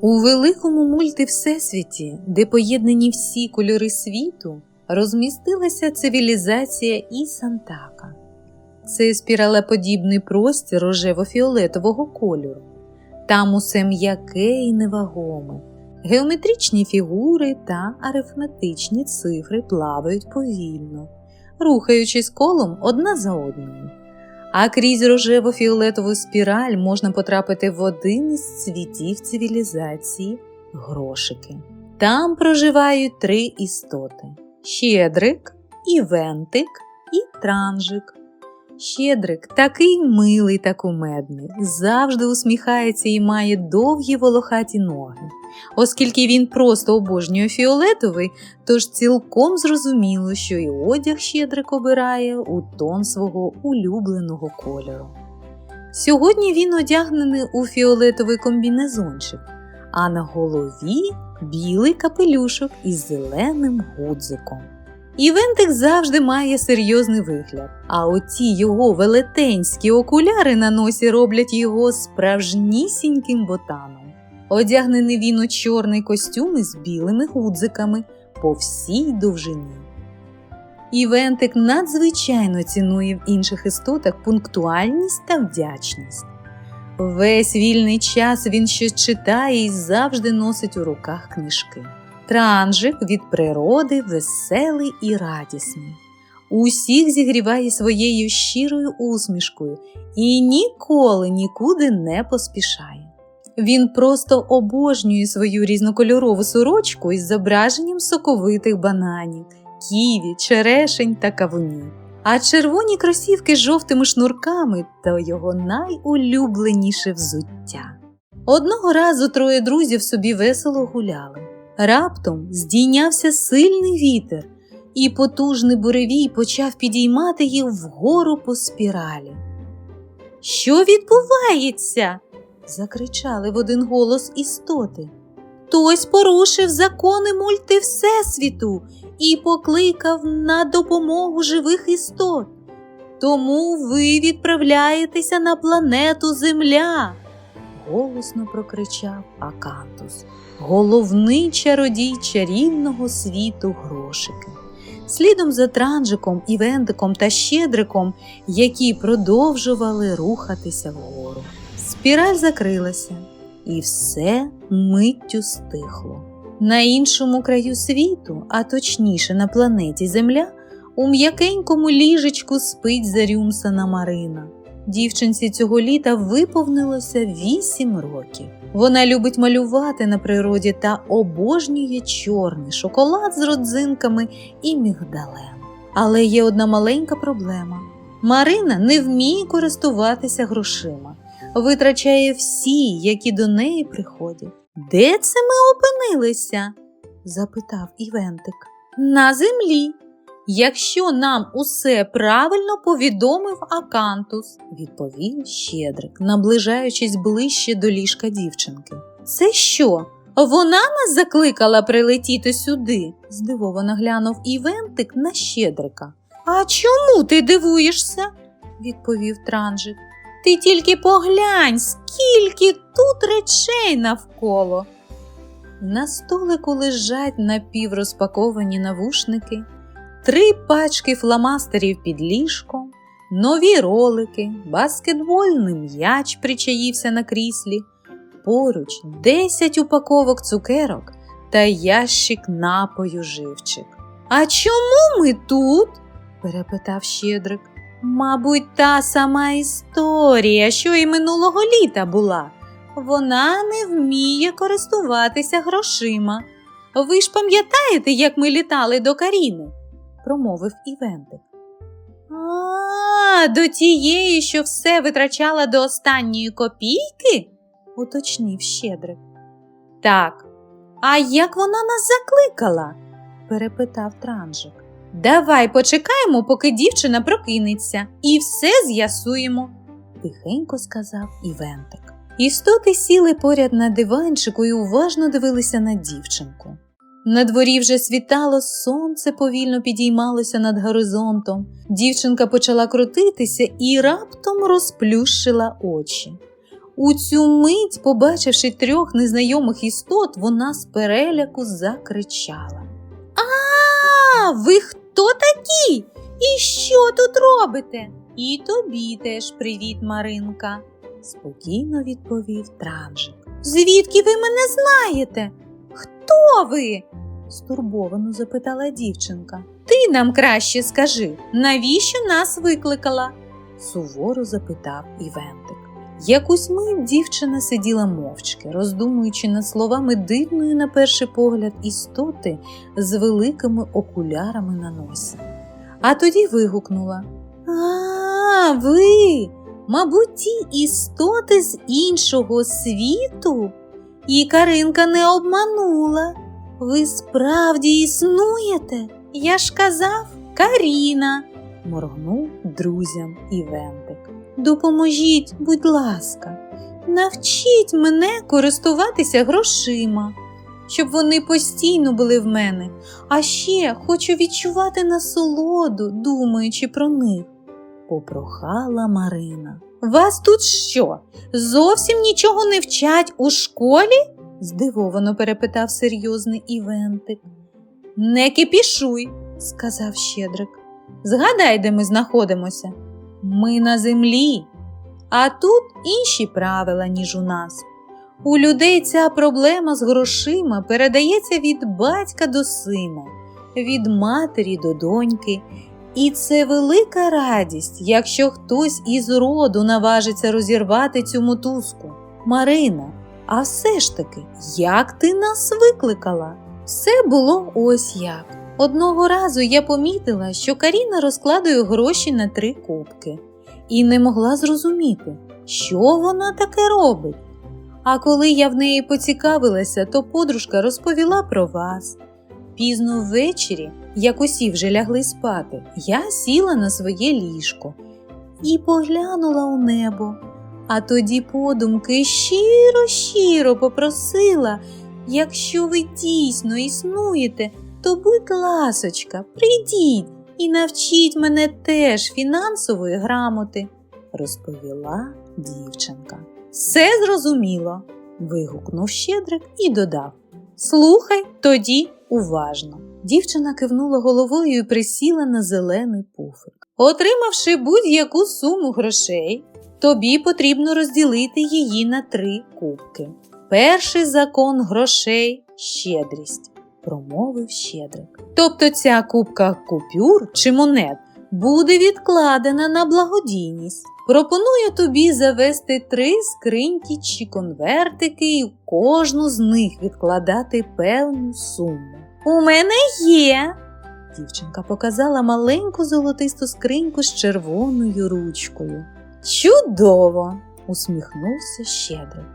У великому мульти Всесвіті, де поєднані всі кольори світу, розмістилася цивілізація Ісантака. Це спіралеподібний простір рожево-фіолетового кольору. Там усе м'яке і невагоме. Геометричні фігури та арифметичні цифри плавають повільно, рухаючись колом одна за одною. А крізь рожево-фіолетову спіраль можна потрапити в один із світів цивілізації грошики. Там проживають три істоти: щедрик, івентик і транжик. Щедрик такий милий та кумедний, завжди усміхається і має довгі волохаті ноги. Оскільки він просто обожнює фіолетовий, тож цілком зрозуміло, що і одяг щедрик обирає у тон свого улюбленого кольору. Сьогодні він одягнений у фіолетовий комбінезончик, а на голові білий капелюшок із зеленим гудзиком. Івентик завжди має серйозний вигляд, а оті його велетенські окуляри на носі роблять його справжнісіньким ботаном. Одягнений він у чорний костюм із білими гудзиками по всій довжині. Івентик надзвичайно цінує в інших істотах пунктуальність та вдячність. Весь вільний час він щось читає і завжди носить у руках книжки. Транжик від природи веселий і радісний. Усіх зігріває своєю щирою усмішкою і ніколи нікуди не поспішає. Він просто обожнює свою різнокольорову сорочку із зображенням соковитих бананів, ківі, черешень та кавунів. А червоні кросівки з жовтими шнурками та його найулюбленіше взуття. Одного разу троє друзів собі весело гуляли. Раптом здійнявся сильний вітер, і потужний буревій почав підіймати їх вгору по спіралі. Що відбувається? закричали в один голос істоти. Хтось порушив закони мульти Всесвіту і покликав на допомогу живих істот. Тому ви відправляєтеся на планету Земля. голосно прокричав Акантус, головний чародій чарівного світу грошики. Слідом за транжиком, івентиком та щедриком, які продовжували рухатися вгору. Спіраль закрилася, і все миттю стихло. На іншому краю світу, а точніше на планеті Земля, у м'якенькому ліжечку спить зарюмсана Марина. Дівчинці цього літа виповнилося вісім років. Вона любить малювати на природі та обожнює чорний шоколад з родзинками і мігдалем. Але є одна маленька проблема: Марина не вміє користуватися грошима, витрачає всі, які до неї приходять. Де це ми опинилися? запитав Івентик. На землі. Якщо нам усе правильно повідомив Акантус, відповів Щедрик, наближаючись ближче до ліжка дівчинки. Це що? Вона нас закликала прилетіти сюди? здивовано глянув Івентик на Щедрика. А чому ти дивуєшся? відповів Транжик. Ти тільки поглянь, скільки тут речей навколо. На столику лежать напіврозпаковані навушники, три пачки фломастерів під ліжком, нові ролики, баскетбольний м'яч причаївся на кріслі, поруч 10 упаковок цукерок та ящик напою живчик. А чому ми тут? перепитав Щедрик. Мабуть, та сама історія, що і минулого літа була. Вона не вміє користуватися грошима. Ви ж пам'ятаєте, як ми літали до Каріни? Промовив Івентик. А, до тієї, що все витрачала до останньої копійки? уточнив Щедрик. Так. А як вона нас закликала? перепитав Транжик. Давай почекаємо, поки дівчина прокинеться, і все з'ясуємо, тихенько сказав Івентик. Істоти сіли поряд на диванчику і уважно дивилися на дівчинку. На дворі вже світало, сонце повільно підіймалося над горизонтом. Дівчинка почала крутитися і раптом розплющила очі. У цю мить, побачивши трьох незнайомих істот, вона з переляку закричала. А, ви хто такі? І що тут робите? І тобі теж привіт, Маринка, спокійно відповів транжик. Звідки ви мене знаєте? Хто ви? стурбовано запитала дівчинка. Ти нам краще скажи, навіщо нас викликала? суворо запитав Івентик. Якусь мить дівчина сиділа мовчки, роздумуючи над словами дивної, на перший погляд, істоти з великими окулярами на носі. А тоді вигукнула: А, ви, мабуть, ті істоти з іншого світу? І Каринка не обманула. Ви справді існуєте? Я ж казав, Каріна, моргнув друзям Івентик. Допоможіть, будь ласка, навчіть мене користуватися грошима, щоб вони постійно були в мене, а ще хочу відчувати насолоду, думаючи про них, попрохала Марина. Вас тут що? Зовсім нічого не вчать у школі? здивовано перепитав серйозний Івентик. Не кипішуй, сказав Щедрик. Згадай, де ми знаходимося. Ми на землі, а тут інші правила, ніж у нас. У людей ця проблема з грошима передається від батька до сина, від матері до доньки. І це велика радість, якщо хтось із роду наважиться розірвати цю мотузку. Марина, а все ж таки, як ти нас викликала? Все було ось як. Одного разу я помітила, що Каріна розкладує гроші на три кубки і не могла зрозуміти, що вона таке робить. А коли я в неї поцікавилася, то подружка розповіла про вас. Пізно ввечері, як усі вже лягли спати, я сіла на своє ліжко і поглянула у небо. А тоді подумки щиро, щиро попросила, якщо ви дійсно існуєте, то будь ласочка, прийдіть і навчіть мене теж фінансової грамоти, розповіла дівчинка. Все зрозуміло. вигукнув Щедрик і додав. Слухай тоді уважно. Дівчина кивнула головою і присіла на зелений пуфик. Отримавши будь-яку суму грошей, тобі потрібно розділити її на три кубки. Перший закон грошей щедрість, промовив щедрик. Тобто ця кубка купюр чи монет буде відкладена на благодійність. Пропоную тобі завести три скриньки чи конвертики і кожну з них відкладати певну суму. У мене є. Дівчинка показала маленьку золотисту скриньку з червоною ручкою. Чудово! усміхнувся щедрик.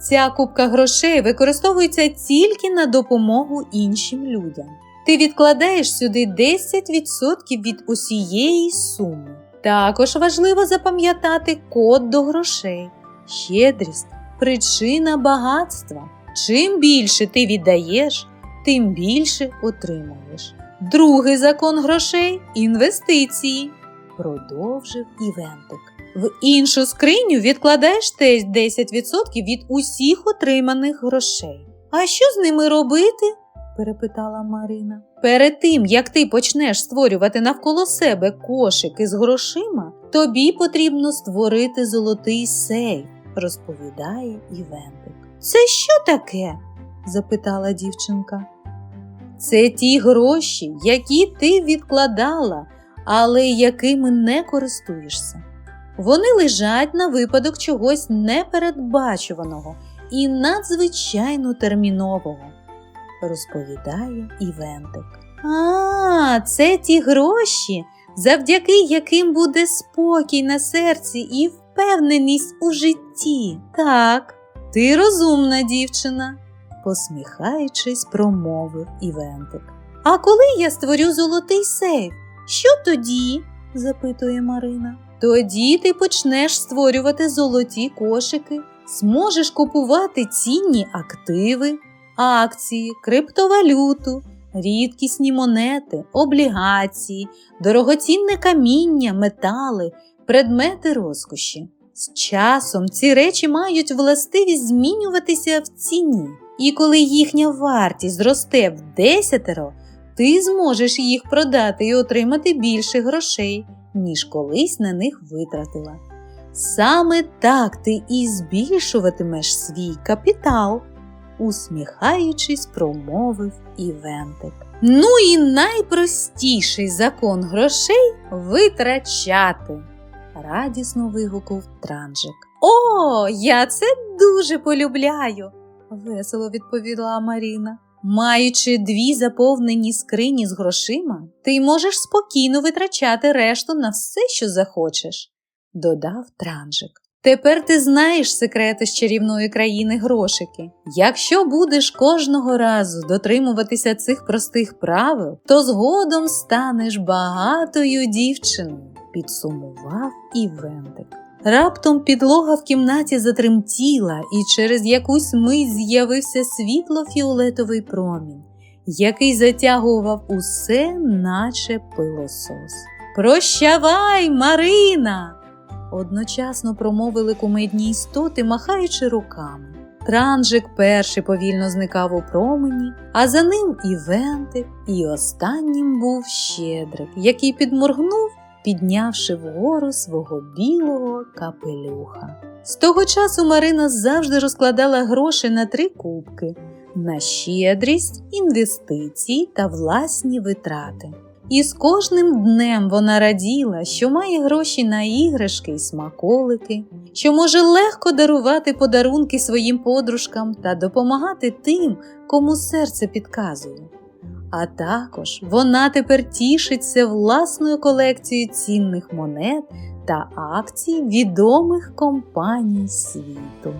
Ця кубка грошей використовується тільки на допомогу іншим людям. Ти відкладаєш сюди 10% від усієї суми. Також важливо запам'ятати код до грошей. Щедрість причина багатства. Чим більше ти віддаєш, тим більше отримуєш. Другий закон грошей інвестиції, продовжив Івентик. В іншу скриню відкладаєш теж 10% від усіх отриманих грошей. А що з ними робити? Перепитала Марина. Перед тим, як ти почнеш створювати навколо себе кошик із грошима, тобі потрібно створити золотий сейф, розповідає Івентик. Це що таке? запитала дівчинка. Це ті гроші, які ти відкладала, але якими не користуєшся. Вони лежать на випадок чогось непередбачуваного і надзвичайно термінового, розповідає Івентик. А, це ті гроші, завдяки яким буде спокій на серці і впевненість у житті. Так, ти розумна дівчина, посміхаючись, промовив Івентик. А коли я створю золотий сейф, що тоді? запитує Марина. Тоді ти почнеш створювати золоті кошики, зможеш купувати цінні активи, акції, криптовалюту, рідкісні монети, облігації, дорогоцінне каміння, метали, предмети розкоші. З часом ці речі мають властивість змінюватися в ціні, і коли їхня вартість зросте в десятеро, ти зможеш їх продати і отримати більше грошей, ніж колись на них витратила. Саме так ти і збільшуватимеш свій капітал, усміхаючись, промовив Івентик. Ну і найпростіший закон грошей витрачати, радісно вигукав транжик. О, я це дуже полюбляю, весело відповіла Маріна. Маючи дві заповнені скрині з грошима, ти можеш спокійно витрачати решту на все, що захочеш, додав транжик. Тепер ти знаєш секрети з чарівної країни грошики. Якщо будеш кожного разу дотримуватися цих простих правил, то згодом станеш багатою дівчиною, підсумував Івентик. Раптом підлога в кімнаті затремтіла, і через якусь мить з'явився світло-фіолетовий промінь, який затягував усе, наче пилосос. Прощавай, Марина! Одночасно промовили кумедні істоти, махаючи руками. Транжик перший повільно зникав у промені, а за ним Івентик, і останнім був щедрик, який підморгнув, піднявши вгору свого білого капелюха. З того часу Марина завжди розкладала гроші на три кубки на щедрість, інвестиції та власні витрати. І з кожним днем вона раділа, що має гроші на іграшки й смаколики, що може легко дарувати подарунки своїм подружкам та допомагати тим, кому серце підказує. А також вона тепер тішиться власною колекцією цінних монет та акцій відомих компаній світу.